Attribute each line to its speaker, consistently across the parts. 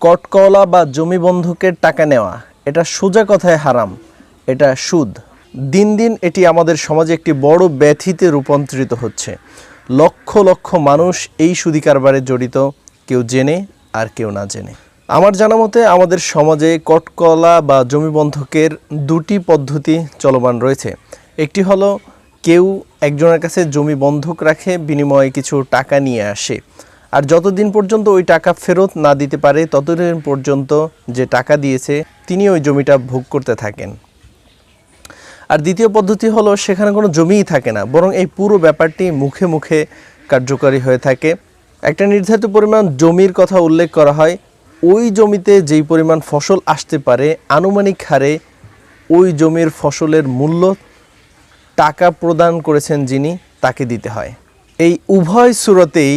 Speaker 1: কটকওয়ালা বা জমি বন্ধকের টাকা নেওয়া, এটা সোজা কথায় হারাম। এটা সুদ। দিন দিন এটি আমাদের সমাজে একটি বড় ব্যথিতে রূপান্তরিত হচ্ছে। লক্ষ লক্ষ মানুষ এই সুদি কারবারে জড়িত, কেউ জেনে আর কেউ না জেনে। আমার জানা মতে আমাদের সমাজে কটকলা বা জমি বন্ধকের দুটি পদ্ধতি চলমান রয়েছে। একটি হলো, কেউ একজনের কাছে জমি বন্ধক রাখে, বিনিময়ে কিছু টাকা নিয়ে আসে। আর যতদিন পর্যন্ত ওই টাকা ফেরত না দিতে পারে, ততদিন পর্যন্ত যে টাকা দিয়েছে, তিনি ওই জমিটা ভোগ করতে থাকেন। আর দ্বিতীয় পদ্ধতি হলো, সেখানে কোনো জমিই থাকে না, বরং এই পুরো ব্যাপারটি মুখে মুখে কার্যকারী হয়ে থাকে। একটা নির্ধারিত পরিমাণ জমির কথা উল্লেখ করা হয়, ওই জমিতে যেই পরিমাণ ফসল আসতে পারে, আনুমানিক হারে ওই জমির ফসলের মূল্য টাকা প্রদান করেছেন যিনি, তাকে দিতে হয়। এই উভয় সুরতেই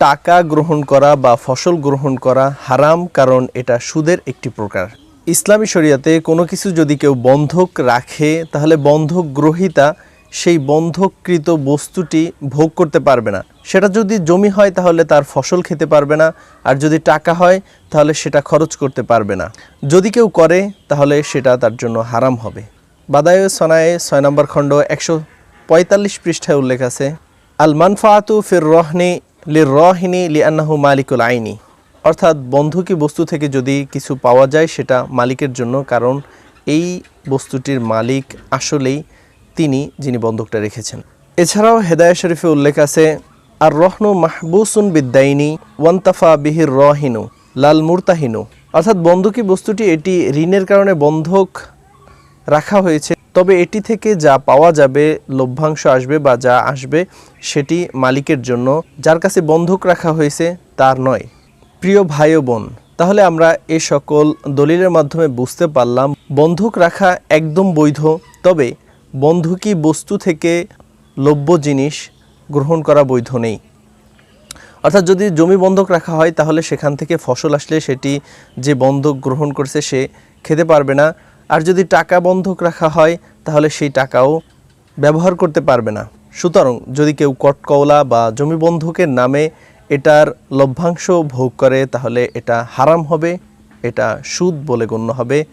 Speaker 1: টাকা গ্রহণ করা বা ফসল গ্রহণ করা হারাম কারণ এটা সুদের একটি প্রকার। ইসলামী শরিয়াতে কোনো কিছু যদি কেউ বন্ধক রাখে, তাহলে বন্ধক গ্রহীতা সেই বন্ধককৃত বস্তুটি ভোগ করতে পারবে না। সেটা যদি জমি হয়, তাহলে তার ফসল খেতে পারবে না। আর যদি টাকা হয়, তাহলে সেটা খরচ করতে পারবে না। যদি কেউ করে, তাহলে সেটা তার জন্য হারাম হবে। বাদায় সনায়ে ছয় নম্বর খণ্ড একশো পঁয়তাল্লিশ পৃষ্ঠায় উল্লেখ আছে আল মানফাতু ফির রহনি লি রহিনী লি আন্নাহু মালিকুল আইনি। অর্থাৎ বন্ধকি বস্তু থেকে যদি কিছু পাওয়া যায় সেটা মালিকের জন্য, কারণ এই বস্তুটির মালিক আসলেই তিনি যিনি বন্ধকটা রেখেছেন। এছাড়াও হেদায়া শরীফে উল্লেখ আছে আর রহনু মাহবুসুন বিদ্যাইনি ওয়ান্তাফা বিহির রহিনু লাল মুরতাহিনু। অর্থাৎ বন্ধকি বস্তুটি এটি ঋণের কারণে বন্ধক রাখা হয়েছে তবে এটি থেকে যা পাওয়া যাবে, লভ্যাংশ আসবে বা যা আসবে, সেটি মালিকের জন্য। যার কাছে বন্ধক রাখা হয়েছে, তার নয়। প্রিয় ভাই বোন, তাহলে আমরা এ সকল দলিলের মাধ্যমে বুঝতে পারলাম, বন্ধক রাখা একদম বৈধ। তবে বন্ধকি বস্তু থেকে লভ্য জিনিস গ্রহণ করা বৈধ নেই। অর্থাৎ যদি জমি বন্ধক রাখা হয়, তাহলে সেখান থেকে ফসল আসলে সেটি যে বন্ধক গ্রহণ করছে সে খেতে পারবে না। আর যদি টাকা বন্ধক রাখা হয়, তাহলে সেই টাকাও ব্যবহার করতে পারবে না। সুতরাং যদি কেউ কটকওলা বা জমি বন্ধকের নামে এটার লভ্যাংশ ভোগ করে, তাহলে এটা হারাম হবে, এটা সুদ বলে গণ্য হবে।